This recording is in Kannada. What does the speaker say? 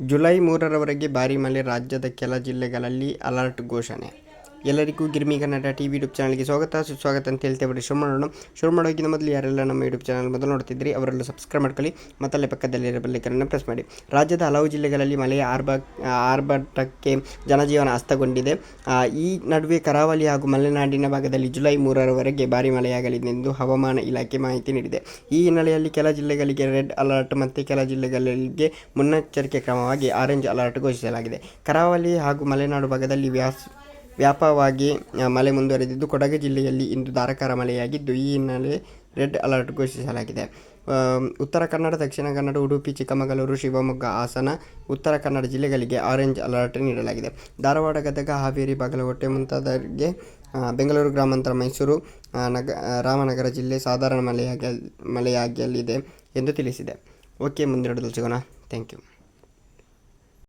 ಜುಲೈ ಮೂರರವರೆಗೆ ಭಾರೀ ಮಳೆ ರಾಜ್ಯದ ಕೆಲ ಜಿಲ್ಲೆಗಳಲ್ಲಿ ಅಲರ್ಟ್ ಘೋಷಣೆ. ಎಲ್ಲರಿಗೂ Girmi Kannada T V YouTube ಚಾನಲ್ಗೆ ಸ್ವಾಗತ. ಸುಸ್ವಾಗತ ಅಂತ ಹೇಳ್ತೇವೆ. ಬಿಡಿ ಶುರು ಮಾಡೋಣ. ಶುರು ಮಾಡೋಕ್ಕಿಂತ ಮೊದಲು ಯಾರೆಲ್ಲ ನಮ್ಮ ಯೂಟ್ಯೂಬ್ ಚಾನಲ್ ಮೊದಲು ನೋಡ್ತಿದ್ರಿ ಅವರೆಲ್ಲ ಸಬ್ಸ್ಕ್ರೈಬ್ ಮಾಡ್ಕೊಳ್ಳಿ. ಮತ್ತಲ್ಲೇ ಪಕ್ಕದಲ್ಲಿರೋ ಬೆಲ್ಲೈಕನ್ನು ಪ್ರೆಸ್ ಮಾಡಿ. ರಾಜ್ಯದ ಹಲವು ಜಿಲ್ಲೆಗಳಲ್ಲಿ ಮಳೆಯ ಆರ್ಭ, ಆರ್ಭಟಕ್ಕೆ ಜನಜೀವನ ಅಸ್ತಗೊಂಡಿದೆ. ಈ ನಡುವೆ ಕರಾವಳಿ ಹಾಗೂ ಮಲೆನಾಡಿನ ಭಾಗದಲ್ಲಿ ಜುಲೈ ಮೂರರವರೆಗೆ ಭಾರಿ ಮಳೆಯಾಗಲಿದೆ ಎಂದು ಹವಾಮಾನ ಇಲಾಖೆ ಮಾಹಿತಿ ನೀಡಿದೆ. ಈ ಹಿನ್ನೆಲೆಯಲ್ಲಿ ಕೆಲ ಜಿಲ್ಲೆಗಳಿಗೆ ರೆಡ್ ಅಲರ್ಟ್ ಮತ್ತು ಕೆಲ ಜಿಲ್ಲೆಗಳಿಗೆ ಮುನ್ನೆಚ್ಚರಿಕೆ ಕ್ರಮವಾಗಿ ಆರೆಂಜ್ ಅಲರ್ಟ್ ಘೋಷಿಸಲಾಗಿದೆ. ಕರಾವಳಿ ಹಾಗೂ ಮಲೆನಾಡು ಭಾಗದಲ್ಲಿ ವ್ಯಾಸ್ ವ್ಯಾಪಕವಾಗಿ ಮಳೆ ಮುಂದುವರೆದಿದ್ದು ಕೊಡಗು ಜಿಲ್ಲೆಯಲ್ಲಿ ಇಂದು ಧಾರಾಕಾರ ಮಳೆಯಾಗಿದ್ದು, ಈ ಹಿನ್ನೆಲೆ ರೆಡ್ ಅಲರ್ಟ್ ಘೋಷಿಸಲಾಗಿದೆ. ಉತ್ತರ ಕನ್ನಡ, ದಕ್ಷಿಣ ಕನ್ನಡ, ಉಡುಪಿ, ಚಿಕ್ಕಮಗಳೂರು, ಶಿವಮೊಗ್ಗ, ಹಾಸನ, ಉತ್ತರ ಕನ್ನಡ ಜಿಲ್ಲೆಗಳಿಗೆ ಆರೆಂಜ್ ಅಲರ್ಟ್ ನೀಡಲಾಗಿದೆ. ಧಾರವಾಡ, ಗದಗ, ಹಾವೇರಿ, ಬಾಗಲಕೋಟೆ ಮುಂತಾದವರಿಗೆ ಬೆಂಗಳೂರು ಗ್ರಾಮಾಂತರ ಮೈಸೂರು ನಗ ರಾಮನಗರ ಜಿಲ್ಲೆ ಸಾಧಾರಣ ಮಳೆಯಾಗ ಮಳೆಯಾಗಲಿದೆ ಎಂದು ತಿಳಿಸಿದೆ. ಓಕೆ, ಮುಂದಿನ ಸಿಗೋಣ. Thank you.